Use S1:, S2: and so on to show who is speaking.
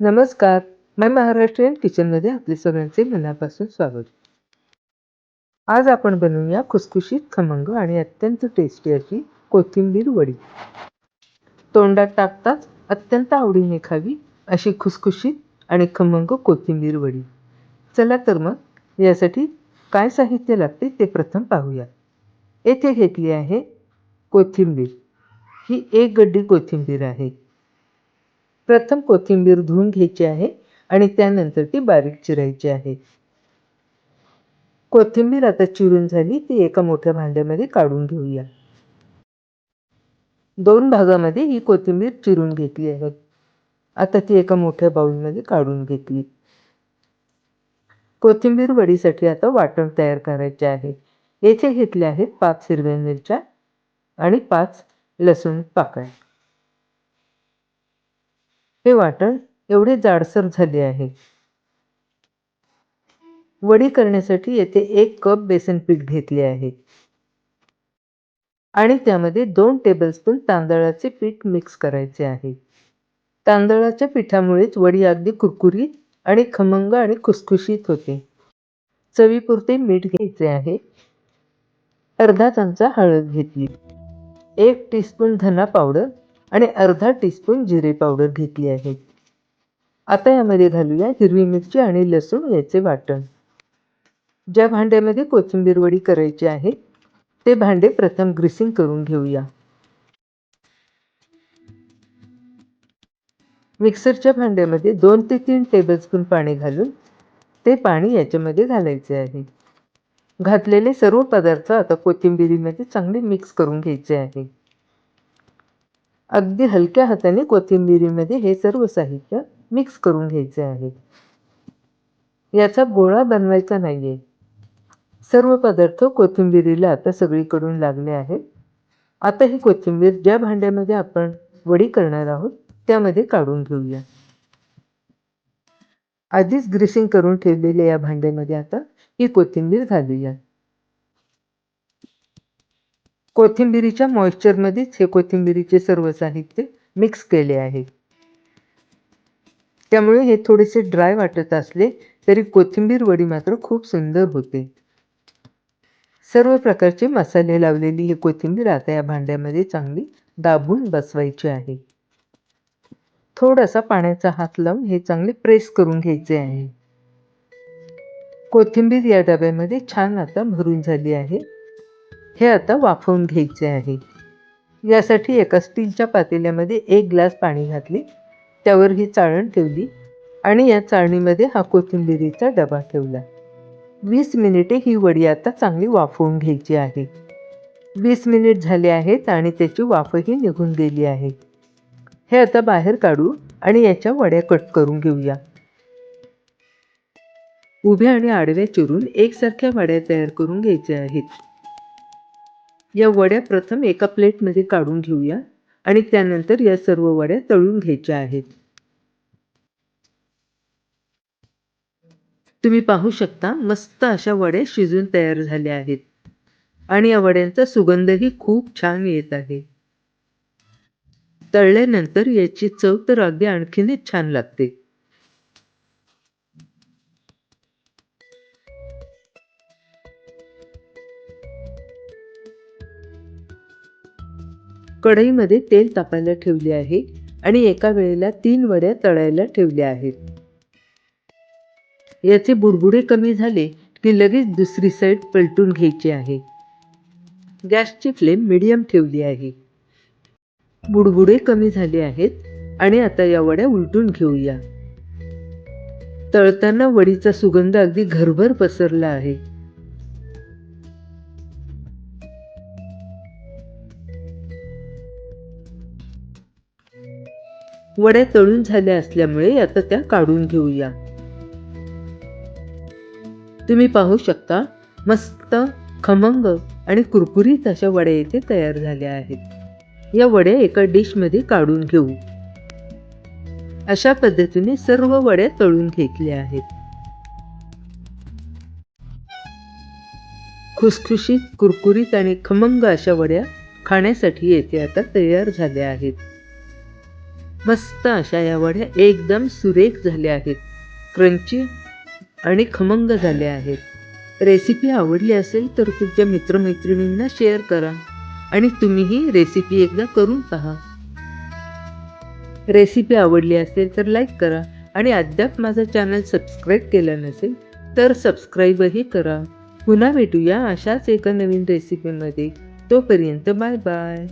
S1: नमस्कार. माय महाराष्ट्रीयन किचनमध्ये आपले सगळ्यांचे मनापासून स्वागत. आज आपण बनवूया खुसखुशीत खमंग आणि अत्यंत टेस्टी अशी कोथिंबीर वडी. तोंडात टाकताच अत्यंत आवडीने खावी अशी खुसखुशीत आणि खमंग कोथिंबीर वडी. चला तर मग यासाठी काय साहित्य लागते ते प्रथम पाहूया. येथे घेतली आहे कोथिंबीर. ही एक गड्डी कोथिंबीर आहे. प्रथम कोथिंबीर धुवून घ्यायची आहे आणि त्यानंतर ती बारीक चिरायची आहे. कोथिंबीर आता चिरून झाली ती एका मोठ्या भांड्यामध्ये काढून घेऊया. दोन भागामध्ये ही कोथिंबीर चिरून घेतली आहे. आता ती एका मोठ्या बाऊलमध्ये काढून घेतली. कोथिंबीर वडीसाठी आता वाटण तयार करायचे आहे. येथे घेतले आहेत पाच हिरव्या मिरच्या आणि पाच लसूण पाकळ्या. हे वाटण एवढे जाडसर झाले आहे. वडी करण्यासाठी येथे एक कप बेसन पीठ घेतले आहे. आणि त्यामध्ये दोन टेबलस्पून तांदळाचे पीठ मिक्स करायचे आहे. तांदळाच्या पिठामुळेच वडी अगदी कुरकुरीत आणि खमंग आणि खुसखुशीत होते. चवीपुरते मीठ घ्यायचे आहे. अर्धा चमचा हळद घेतली. एक टीस्पून धना पावडर आणि अर्धा टीस्पून जिरे पावडर घेतली आहे. आता यामध्ये घालूया हिरवी मिरची आणि लसूण याचे वाटण. ज्या भांड्यामध्ये कोथिंबीर वडी करायची आहे ते भांडे प्रथम ग्रीसिंग करून घेऊया. मिक्सरच्या भांड्यामध्ये दोन ते तीन टेबलस्पून पाणी घालून ते पाणी याच्यामध्ये घालायचे आहे. घातलेले सर्व पदार्थ आता कोथिंबिरीमध्ये चांगले मिक्स करून घ्यायचे आहे. अगदी हलक्या हाताने कोथिंबिरीमध्ये हे सर्व साहित्य मिक्स करून घ्यायचे आहे. याचा गोळा बनवायचा नाही आहे सर्व पदार्थ कोथिंबिरीला आता सगळीकडून लागले आहेत. आता ही कोथिंबीर ज्या भांड्यामध्ये आपण वडी करणार आहोत त्यामध्ये काढून घेऊया. आधीच ग्रीसिंग करून ठेवलेल्या या भांड्यामध्ये आता ही कोथिंबीर घालूया. कोथिंबिरीच्या मॉइश्चरमध्येच हे कोथिंबिरीचे सर्व साहित्य मिक्स केले आहे. त्यामुळे हे थोडेसे ड्राय वाटत असले तरी कोथिंबीर वडी मात्र खूप सुंदर होते. सर्व प्रकारचे मसाले लावलेली ही कोथिंबीर आता या भांड्यामध्ये चांगली दाबून बसवायची आहे. थोडासा पाण्याचा हात लावून हे चांगले प्रेस करून घ्यायचे आहे. कोथिंबीर या डब्यामध्ये छान आता भरून झाली आहे. हे आता वाफवून घ्यायचे आहे. यासाठी एका स्टीलच्या पातेल्यामध्ये एक ग्लास पाणी घातले त्यावर ही चाळण ठेवली आणि या चाळणीमध्ये हा कोथिंबिरीचा डबा ठेवला. वीस मिनिटे ही वडी आता चांगली वाफवून घ्यायची आहे. वीस मिनिट झाले आहेत आणि त्याची वाफही निघून गेली आहे. हे आता बाहेर काढू आणि याच्या वड्या कट करून घेऊया. उभ्या आणि आडव्या चिरून एकसारख्या वड्या तयार करून घ्यायच्या आहेत. या वड्या प्रथम एका प्लेटमध्ये काढून घेऊया आणि त्यानंतर या सर्व वड्या तळून घ्यायच्या आहेत. तुम्ही पाहू शकता मस्त अशा वड्या शिजून तयार झाल्या आहेत आणि या वड्यांचा सुगंधही खूप छान येत आहे. तळल्यानंतर याची चव तर अगदी आणखीनच छान लागते. कढईमध्ये तेल तापायला ठेवले आहे आणि एका वेळेला तीन वड्या तळायला ठेवल्या आहेत. याचे बुडबुडे कमी झाले की लगेच दुसरी साईड पलटून घ्यायची आहे. गॅसची फ्लेम मिडियम ठेवली आहे. बुडबुडे कमी झाले आहेत आणि आता या वड्या उलटून घेऊया. तळताना वडीचा सुगंध अगदी घरभर पसरला आहे. वड्या तळून झाल्या असल्यामुळे आता त्या काढून घेऊया. तुम्ही पाहू शकता मस्त खमंग आणि कुरकुरीत अशा वड्या इथे तयार झाल्या आहेत. या वड्या एका डिशमध्ये काढून घेऊ. अशा पद्धतीने सर्व वड्या तळून घेतल्या आहेत. खुसखुशीत कुरकुरीत आणि खमंग अशा वड्या खाण्यासाठी येथे आता तयार झाल्या आहेत. मस्त अशा या वड्या एकदम सुरेख झाल्या आहेत. क्रंची आणि खमंग झाल्या आहेत. रेसिपी आवडली असेल तर तुमच्या मित्रमैत्रिणींना शेअर करा आणि तुम्हीही रेसिपी एकदा करून पहा. रेसिपी आवडली असेल तर लाईक करा आणि अद्याप माझा चॅनल सबस्क्राईब केला नसेल तर सबस्क्राईबही करा. पुन्हा भेटूया अशाच एका नवीन रेसिपीमध्ये तोपर्यंत बाय बाय